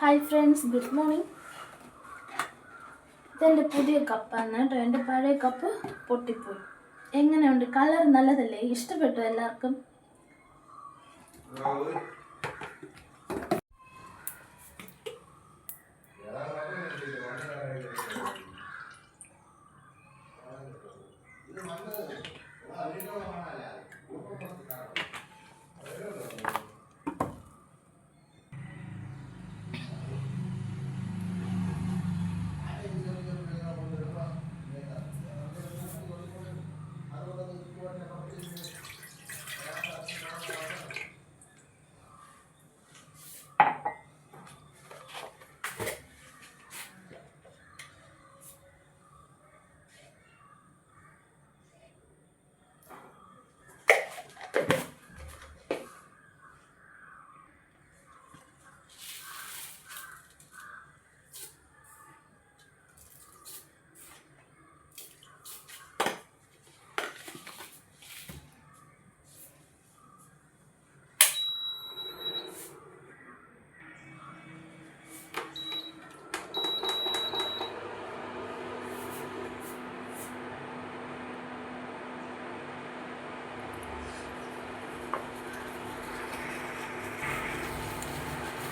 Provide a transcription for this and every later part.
Hi friends good morning ഇതെന്റെ പുതിയ കപ്പാണ് കേട്ടോ. എന്റെ പഴയ കപ്പ് പൊട്ടിപ്പോയി. എങ്ങനെയുണ്ട്? കളർ നല്ലതല്ലേ? ഇഷ്ടപ്പെട്ടു എല്ലാവർക്കും?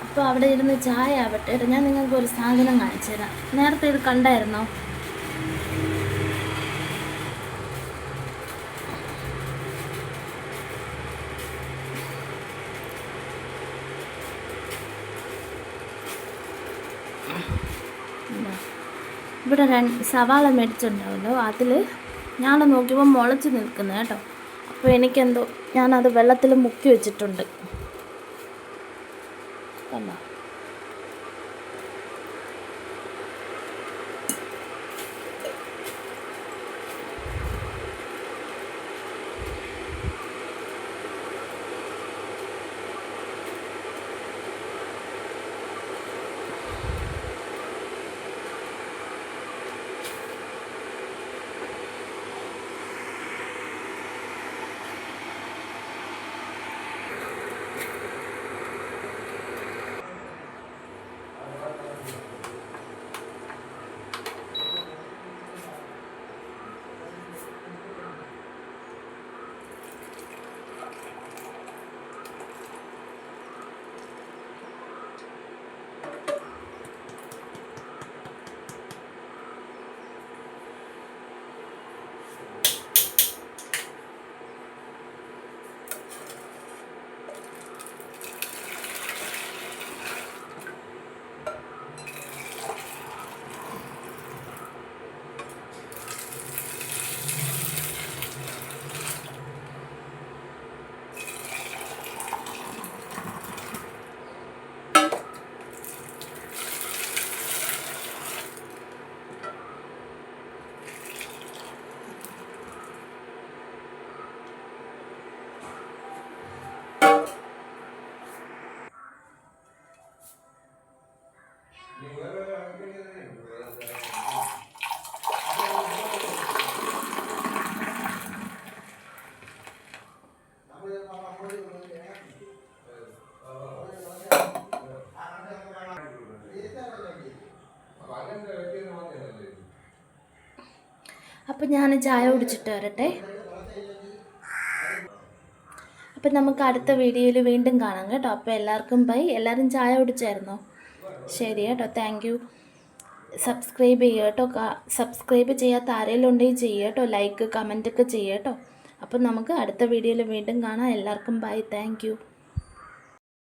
അപ്പോൾ അവിടെ ഇരുന്ന് ചായ ആവട്ടെ. ഞാൻ നിങ്ങൾക്ക് ഒരു സാധനം കാണിച്ചു തരാം. നേരത്തെ ഇത് കണ്ടായിരുന്നോ. ഇവിടെ രണ്ട് സവാള മേടിച്ചിട്ടുണ്ടാവല്ലോ അതിൽ ഞാൻ നോക്കിയപ്പോൾ മുളച്ച് നിൽക്കുന്നത് കേട്ടോ. അപ്പോൾ എനിക്കെന്തോ ഞാനത് വെള്ളത്തിൽ മുക്കി വെച്ചിട്ടുണ്ട്. 干嘛？അപ്പം ഞാൻ ചായ കുടിച്ചിട്ട് വരട്ടെ. അപ്പം നമുക്ക് അടുത്ത വീഡിയോയിൽ വീണ്ടും കാണാം കേട്ടോ. അപ്പോൾ എല്ലാവർക്കും ബൈ എല്ലാവരും ചായ കുടിച്ചായിരുന്നോ? ശരി കേട്ടോ. താങ്ക് യു സബ്സ്ക്രൈബ് ചെയ്യുക കേട്ടോ. സബ്സ്ക്രൈബ് ചെയ്യാത്ത ആരെങ്കിലും ഉണ്ടെങ്കിൽ ചെയ്യുക കേട്ടോ. ലൈക്ക് കമന്റ് ഒക്കെ ചെയ്യുക കേട്ടോ. അപ്പം നമുക്ക് അടുത്ത വീഡിയോയിൽ വീണ്ടും കാണാം. എല്ലാവർക്കും ബൈ താങ്ക്